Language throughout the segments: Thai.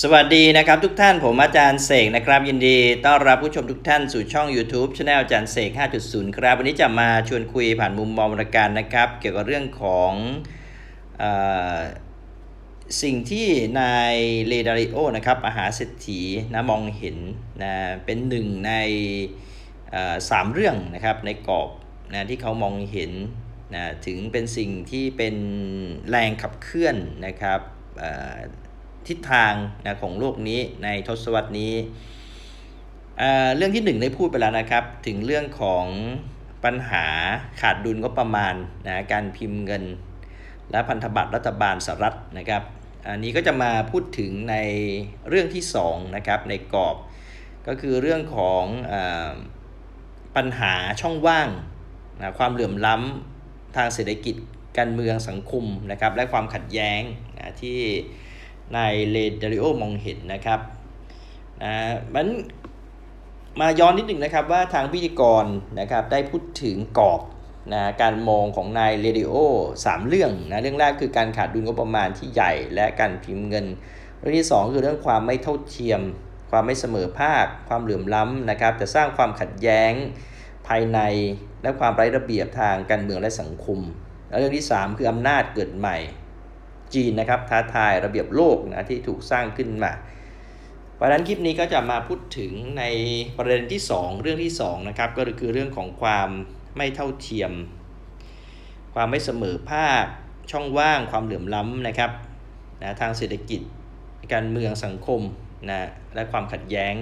สวัสดีนะครับทุกท่านผมอาจารย์เสกนะครับ ยินดีต้อนรับผู้ชมทุกท่านสู่ช่อง YouTube Channel อาจารย์เสก 5.0 ครับ วันนี้จะมาชวนคุยผ่านมุมมองวรรณการนะครับ เกี่ยวกับเรื่องของออสิ่งที่นายเลดาริโอนะครับมหาเศรษฐีนะมองเห็นนะเป็นหนึ่งในสามเรื่องนะครับในกรอบนะที่เขามองเห็นนะถึงเป็นสิ่งที่เป็นแรงขับเคลื่อนนะครับ ทิศทางนะของโลกนี้ในทศวรรษนี้เรื่องที่หนึ่งได้พูดไปแล้วนะครับ ถึงเรื่องของปัญหาขาดดุลงบประมาณนะการพิมพ์เงิน และพันธบัตรรัฐบาลสหรัฐนะครับ อันนี้ก็จะมาพูดถึงในเรื่องที่สองนะครับในกรอบ ก็คือเรื่องของอปัญหาช่องว่างนะความเหลื่อมล้ำทางเศรษฐกิจการเมืองสังคมนะครับ และความขัดแย้งนะที่ นายเลเดริโอมองเห็นนะครับนะมันมาย้อนนิดหนึ่งนะครับว่าทางพิธีกรนะครับได้พูดถึงกรอบนะการมองของนายเลเดริโอสามเรื่องนะเรื่องแรกคือการขาดดุลงบประมาณที่ใหญ่ และการพิมพ์เงิน เรื่องที่สองคือเรื่องความไม่เท่าเทียม ความไม่เสมอภาค ความเหลื่อมล้ำนะครับจะสร้างความขัดแย้งภายในและความไร้ระเบียบทางการเมืองและสังคม แล้วเรื่องที่สามคืออำนาจเกิดใหม่ จีนนะครับท้าทายระเบียบโลกนะที่ถูกสร้างขึ้นมา เพราะนั้นคลิปนี้ก็จะมาพูดถึงในประเด็นที่ 2 เรื่องที่2นะครับก็คือเรื่องของความไม่เท่าเทียม ความไม่เสมอภาค ช่องว่างความเหลื่อมล้ำนะครับนะทางเศรษฐกิจ การเมืองสังคมนะและความขัดแย้ง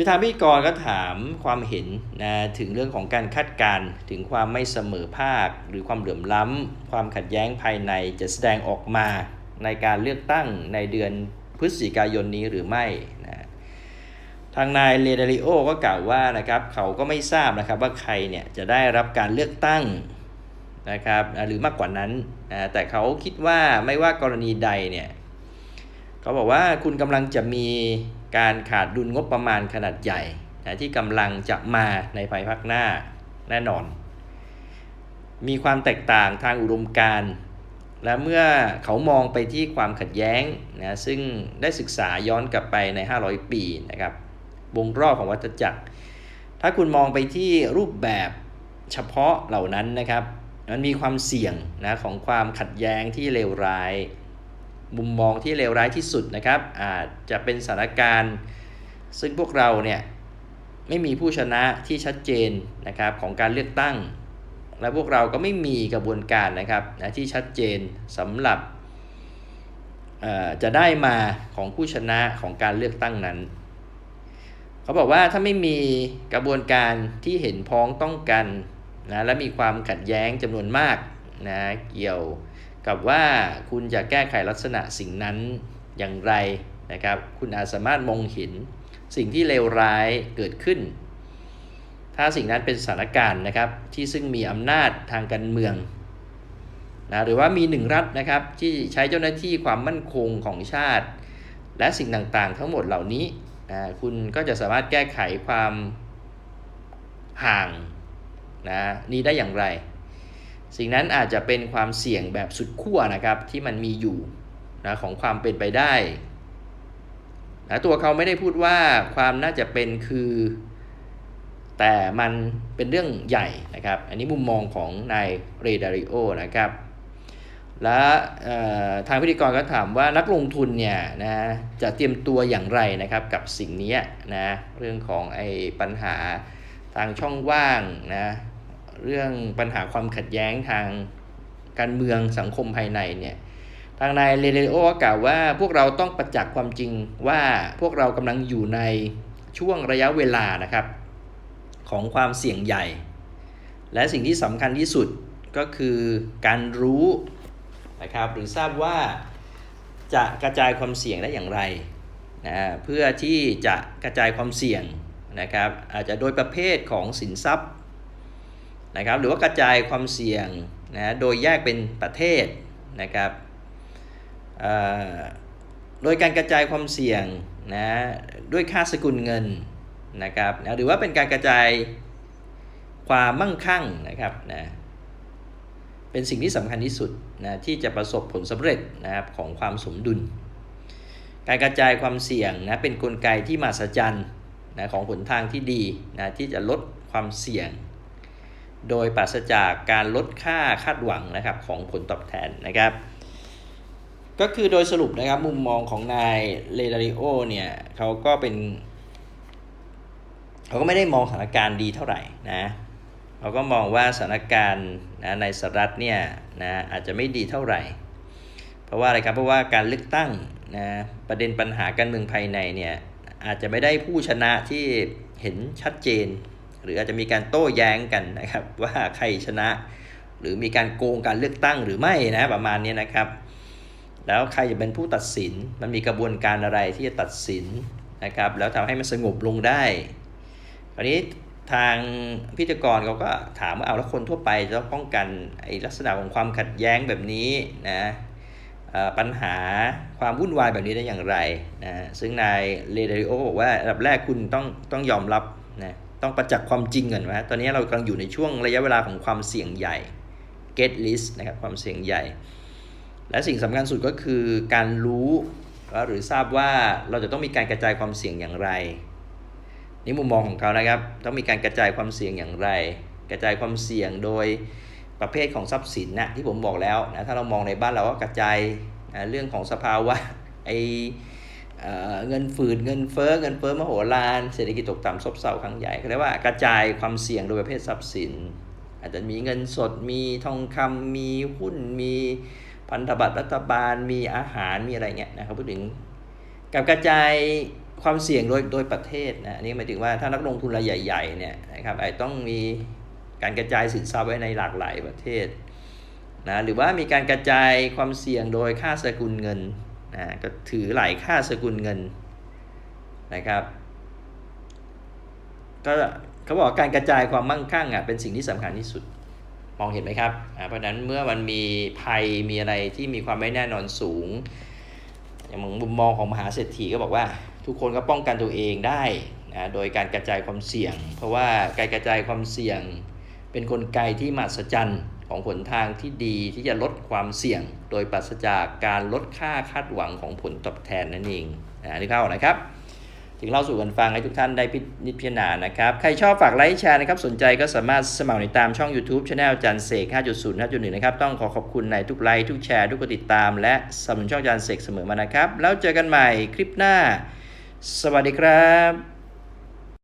คือทางพิธีกรก็ถามความเห็นนะถึงเรื่องของการคาดการณ์ถึงความไม่เสมอภาค หรือความเหลื่อมล้ำ ความขัดแย้งภายในจะแสดงออกมาในการเลือกตั้งในเดือนพฤศจิกายนนี้หรือไม่นะทางนายเลเดริโอก็กล่าวว่านะครับเขาก็ไม่ทราบนะครับว่าใครเนี่ยจะได้รับการเลือกตั้งนะครับหรือมากกว่านั้นนะแต่เขาคิดว่าไม่ว่ากรณีใดเนี่ยเขาบอกว่าคุณกำลังจะมี การขาดดุลงบประมาณขนาดใหญ่นะที่กำลังจะมาในภายภาคหน้าแน่นอน มีความแตกต่างทางอุดมการณ์และเมื่อเขามองไปที่ความขัดแย้งนะซึ่งได้ศึกษาย้อนกลับไปใน 500 ปีนะครับวงรอบของวัฏจักร ถ้าคุณมองไปที่รูปแบบเฉพาะเหล่านั้นนะครับ มันมีความเสี่ยงนะของความขัดแย้งที่เลวร้าย มุมมองที่เลวร้ายที่สุดนะครับอาจจะเป็นสถานการณ์ ซึ่งพวกเราเนี่ยไม่มีผู้ชนะที่ชัดเจนนะครับของการเลือกตั้ง และพวกเราก็ไม่มีกระบวนการนะครับนะที่ชัดเจนสำหรับจะได้มาของผู้ชนะของการเลือกตั้งนั้น เขาบอกว่าถ้าไม่มีกระบวนการที่เห็นพ้องต้องกันนะและมีความขัดแย้งจำนวนมากนะเกี่ยว กับว่าคุณจะแก้ไขลักษณะสิ่งนั้นอย่างไรนะครับ คุณอาจสามารถมองเห็นสิ่งที่เลวร้ายเกิดขึ้น ถ้าสิ่งนั้นเป็นสถานการณ์นะครับที่ซึ่งมีอำนาจทางการเมืองนะหรือว่ามีหนึ่งรัฐนะครับที่ใช้เจ้าหน้าที่ความมั่นคงของชาติ และสิ่งต่างๆ ทั้งหมดเหล่านี้นะคุณก็จะสามารถแก้ไขความห่างนะนี้ได้อย่างไร สิ่งนั้นอาจจะเป็นความเสี่ยงแบบสุดขั้วนะครับที่มันมีอยู่นะของความเป็นไปได้นะตัวเขาไม่ได้พูดว่าความน่าจะเป็นคือ แต่มันเป็นเรื่องใหญ่นะครับ อันนี้มุมมองของนายเรดาริโอนะครับ และทางพิธีกรก็ถามว่านักลงทุนเนี่ยนะจะเตรียมตัวอย่างไรนะครับกับสิ่งนี้นะเรื่องของไอ้ปัญหาทางช่องว่างนะ เรื่องปัญหาความขัดแย้งทางการเมืองสังคมภายในเนี่ยทางนายเรเดโอกล่าวว่าพวกเราต้องประจักษ์ความจริงว่าพวกเรากำลังอยู่ในช่วงระยะเวลานะครับ ของความเสี่ยงใหญ่ และสิ่งที่สำคัญที่สุดก็คือการรู้นะครับหรือทราบว่าจะกระจายความเสี่ยงได้อย่างไรนะเพื่อที่จะกระจายความเสี่ยงนะครับอาจจะโดยประเภทของสินทรัพย์ นะครับหรือว่ากระจายความเสี่ยงนะโดยแยกเป็นประเทศนะครับโดยการกระจายความเสี่ยงนะด้วยค่าสกุลเงินนะครับนะหรือว่าเป็นการกระจายความมั่งคั่งนะครับนะเป็นสิ่งที่สำคัญที่สุดนะที่จะประสบผลสำเร็จนะครับของความสมดุล การกระจายความเสี่ยงนะเป็นนกลไกที่มหัศจรรย์นะของหนทางที่ดีนะที่จะลดความเสี่ยง โดยปราศจากการลดค่าคาดหวังนะครับของผลตอบแทนนะครับ ก็คือโดยสรุปนะครับมุมมองของนายเลดาริโอเนี่ยเขาก็เป็นเขาก็ไม่ได้มองสถานการณ์ดีเท่าไหร่นะเขาก็มองว่าสถานการณ์นะในสหรัฐเนี่ยนะอาจจะไม่ดีเท่าไหร่ เพราะว่าอะไรครับเพราะว่าการเลือกตั้งนะประเด็นปัญหาการเมืองภายในเนี่ยอาจจะไม่ได้ผู้ชนะที่เห็นชัดเจน หรืออาจจะมีการโต้แย้งกันนะครับว่าใครชนะ หรือมีการโกงการเลือกตั้งหรือไม่นะประมาณนี้นะครับ แล้วใครจะเป็นผู้ตัดสินมันมีกระบวนการอะไรที่จะตัดสินนะครับแล้วทำให้มันสงบลงได้คราวนี้ทางพิธีกรเขาก็ถามว่าเอาแล้วคนทั่วไปจะป้องกันไอ้ลักษณะของความขัดแย้งแบบนี้นะปัญหาความวุ่นวายแบบนี้ได้อย่างไรนะซึ่งนายเลเดริโอบอกว่าอันดับแรกคุณต้องต้องยอมรับนะ ต้องประจักษ์ความจริงก่อนว่าตอนนี้เรากำลังอยู่ในช่วงระยะเวลาของความเสี่ยงใหญ่ get list นะครับความเสี่ยงใหญ่ และสิ่งสำคัญสุดก็คือการรู้หรือทราบว่าเราจะต้องมีการกระจายความเสี่ยงอย่างไรนี่มุมมองของเขานะครับต้องมีการกระจายความเสี่ยงอย่างไร กระจายความเสี่ยงโดยประเภทของทรัพย์สินนะที่ผมบอกแล้วนะถ้าเรามองในบ้านเราก็กระจายนะเรื่องของสภาวะไอ เงินฝืดเงินเฟ้อเงินเฟ้อมโหฬารเศรษฐกิจตกต่ำซบเซาครั้งใหญ่เขาเรียกว่ากระจายความเสี่ยงโดยประเภททรัพย์สิน อาจจะมีเงินสดมีทองคำมีหุ้นมีพันธบัตรรัฐบาลมีอาหารมีอะไรเงี้ยนะครับพูดถึงกับกระจายความเสี่ยงโดยโดยประเทศนะอันนี้หมายถึงว่าถ้านักลงทุนรายใหญ่ๆเนี่ยนะครับอาจต้องมีการกระจายสินทรัพย์ไว้ในหลากหลายประเทศนะหรือว่ามีการกระจายความเสี่ยงโดยค่าสกุลเงิน นะก็ถือหลายค่าสกุลเงินนะครับ ก็เขาบอกการกระจายความมั่งคั่งอะเป็นสิ่งที่สำคัญที่สุดมองเห็นไหมครับอ่าเพราะฉะนั้นเมื่อมันมีภัยมีอะไรที่มีความไม่แน่นอนสูง อย่างมุมมองของมหาเศรษฐีก็บอกว่า ทุกคนก็ป้องกันตัวเองได้นะโดยการกระจายความเสี่ยง เพราะว่าการกระจายความเสี่ยงเป็นนกลไกที่มหัศจรรย์ ของหนทางที่ดีที่จะลดความเสี่ยง โดยปราศจากการลดค่าคาดหวังของผลตอบแทนนั่นเองอันนี้เข้านะครับ ถึงเล่าสู่กันฟังให้ทุกท่านได้พินิจพิจารณานะครับ ใครชอบฝากไลค์แชร์นะครับ สนใจก็สามารถสมัครติดตามช่อง YouTube c h anel จันเสก 5.0 5.1 นะครับ ต้องขอขอบคุณในทุกไลค์ทุกแชร์ทุกกดติดตาม และสนับสนุนช่องจันเสกเสมอมานะครับ แล้วเจอกันใหม่คลิปหน้า สวัสดีครับ